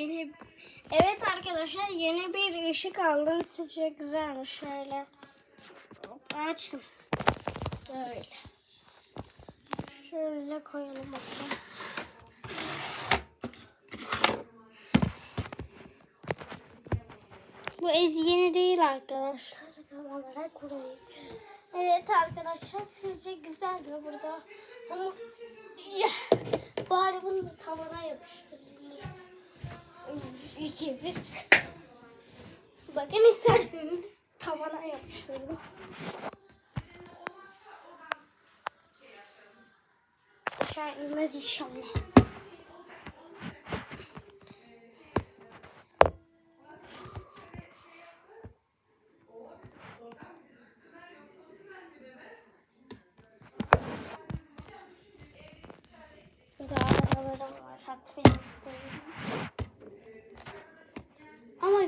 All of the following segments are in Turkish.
Yeni... Evet arkadaşlar yeni bir ışık aldım. Sizce güzelmiş şöyle. Açtım. Böyle. Şöyle koyalım bakalım. Bu ez yeni değil arkadaşlar. Tam olarak burayı. Evet arkadaşlar sizce güzel mi burada? Ama bari bunu da tavana yapıştırayım. Dur. İki bir. Bakın isterseniz tavana yapıştırdım. Aşağı inmez inşallah. Bir daha arabalarım var. Atmayı istedim.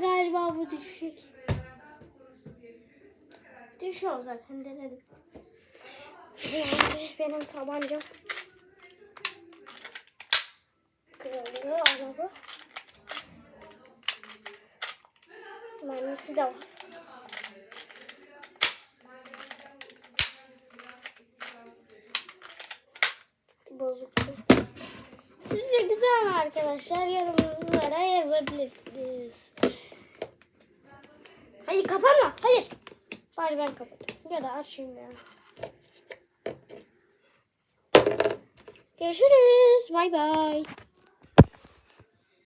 Galiba bu düşük. Düşüyor zaten denedim. Benim tabancam. Kırıldı araba. Mermisi de var. Bozuktu. Sizce güzel mi arkadaşlar? Yorumlara yazabilirsiniz. Hayır kapatma. Hayır. Bari ben kapatayım. Ya da açayım ya. Görüşürüz. Bay bay.